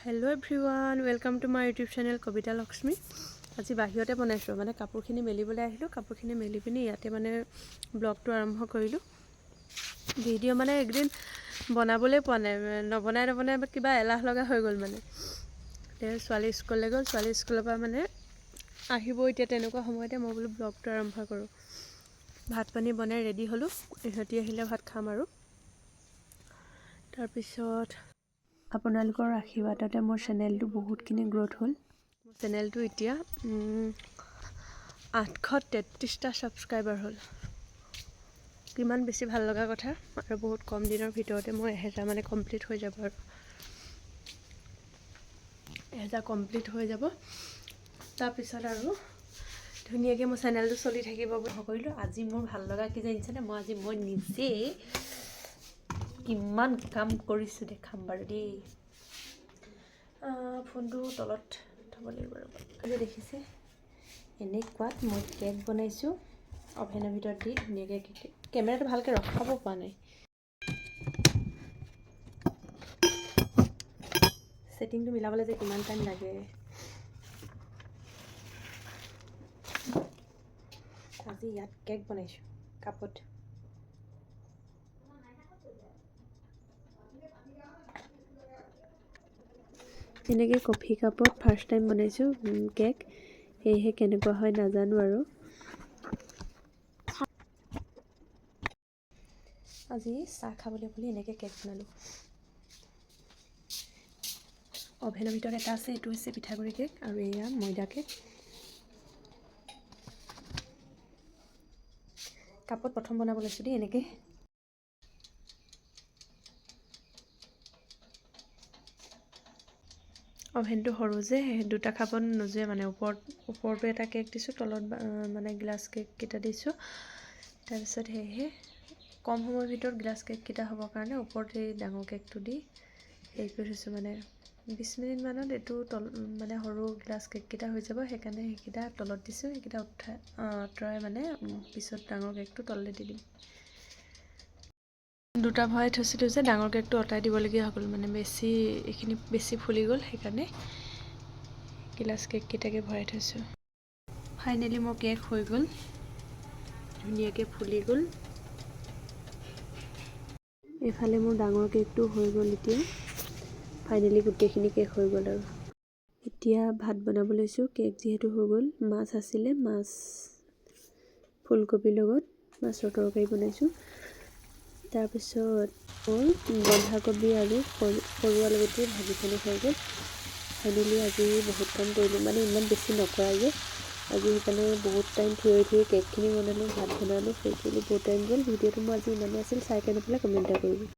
Hello' everyone welcome to my YouTube channel Kabita Lakshmi আজি বাহিৰতে বনাইছোঁ মানে কাপোৰখিনি মেলিবলৈ আহিলোঁ কাপোৰখিনি মেলি পিনি ইয়াতে মানে ব্লগটো আৰম্ভ কৰিলোঁ। ভিডিঅ' মানে একদিন বনাবলৈ পোৱা নাই নবনাই নবনাই কিবা এলাহ লগা হৈ গ'ল মানে। ছোৱালী স্কুললৈ গ'ল ছোৱালী স্কুলৰ পৰা মানে আহিব এতিয়া তেনেকুৱা সময়তে মই বোলো ব্লগটো আৰম্ভ কৰোঁ। ভাত পানী বনাই ৰেডি হ'লোঁ ইহঁতি আহিলে ভাত খাম আৰু। তাৰপিছত আপোনালোকৰ আশীৰ্বাদতে মোৰ চেনেলটো বহুতখিনি গ্ৰ'থ হ'ল। মোৰ চেনেলটো এতিয়া আঠশ তেত্ৰিছটা ছাবস্ক্ৰাইবাৰ হ'ল। কিমান বেছি ভালো লগা কথা আৰু বহুত কম দিনৰ ভিতৰতে মোৰ এহেজাৰ মানে কমপ্লিট হৈ যাব আৰু। এহেজাৰ কমপ্লিট হৈ যাব। তাৰপিছত আৰু ধুনীয়াকৈ মোৰ চেনেলটো চলি থাকিব বুলি কৰিলোঁ আজি মোৰ ভালো লগা কি জানিছেনে? মই আজি, মই নিজেই কিমান কাম কৰিছোঁ দেখাম বাৰু দেই। ফোনটো তলত থ'ব লাগিব ৰ'ব। আজি দেখিছে, এনেকুৱাত মই কেক বনাইছোঁ। অভেনৰ ভিতৰত দি ধুনীয়াকৈ কেমেৰাটো ভালকৈ ৰখাব পৰা নাই। ছেটিংটো মিলাবলৈ যে কিমান টাইম লাগে। আজি ইয়াত কেক বনাইছোঁ, কাপত। এনেকৈ কফি কাপত ফাৰ্ষ্ট টাইম বনাইছোঁ কেক। সেয়েহে কেনেকুৱা হয় নাজানো আৰু। আজি চাহ খাবলৈ বুলি এনেকৈ কেক বনালোঁ। অভেনৰ ভিতৰত এটা আছে এইটো হৈছে পিঠাগুড়ি কেক আৰু এয়া ময়দা কেক। কাপত প্ৰথম বনাব লৈছোঁ দেই এনেকৈ। অভেনটো সৰু যে দুটা খাব নোজোৰে মানে ওপৰত ওপৰতো এটা কেক দিছোঁ তলত মানে গ্লাছ কেককেইটা দিছোঁ। তাৰপিছত সেয়েহে কম সময়ৰ ভিতৰত গ্লাছ কেককেইটা হ'বৰ কাৰণে ওপৰত সেই ডাঙৰ কেকটো দি হেৰি কৰি থৈছোঁ। মানে বিছ মিনিটমানত এইটো তল মানে সৰু গ্লাছ কেককেইটা হৈ যাব সেইকাৰণে সেইকেইটা তলত দিছোঁ সেইকেইটা উঠাই আঁতৰাই মানে পিছত ডাঙৰ কেকটো তললৈ দি দিম। দুটা ভৰাই থৈছিলোঁ যে ডাঙৰ কেকটো আঁতৰাই দিবলগীয়া হৈ গ'ল মানে বেছি এইখিনি বেছি ফুলি গ'ল সেইকাৰণে গিলাচ কেককেইটাকে ভৰাই থৈছোঁ। ফাইনেলি মোৰ কেক হৈ গ'ল ধুনীয়াকৈ ফুলি গ'ল। এইফালে মোৰ ডাঙৰ কেকটো হৈ গ'ল এতিয়া। ফাইনেলি গোটেইখিনি কেক হৈ গ'ল আৰু। এতিয়া ভাত বনাব লৈছোঁ কেক যিহেতু হৈ গ'ল মাছ আছিলে মাছ ফুলকবিৰ লগত মাছৰ তৰকাৰী বনাইছোঁ। তাৰপিছত মোৰ বন্ধাকবি আৰু সৰু আলুগুটি ভাজিখিনি হৈ গ'ল। ফাইনেলি আজি বহুত কাম কৰিলোঁ মানে ইমান বেছি নকৰা যে। আজি সেইকাৰণে বহুত টাইম থিয়ৰি থিয়ৰি কেকখিনি বনালোঁ ভাত বনালোঁ সেই কৰিলোঁ বহুত টাইম গ'ল। ভিডিঅ'টো মই আজি ইমানেই আছিল চাই কেনে পেলাই কমেণ্ট এটা কৰিব।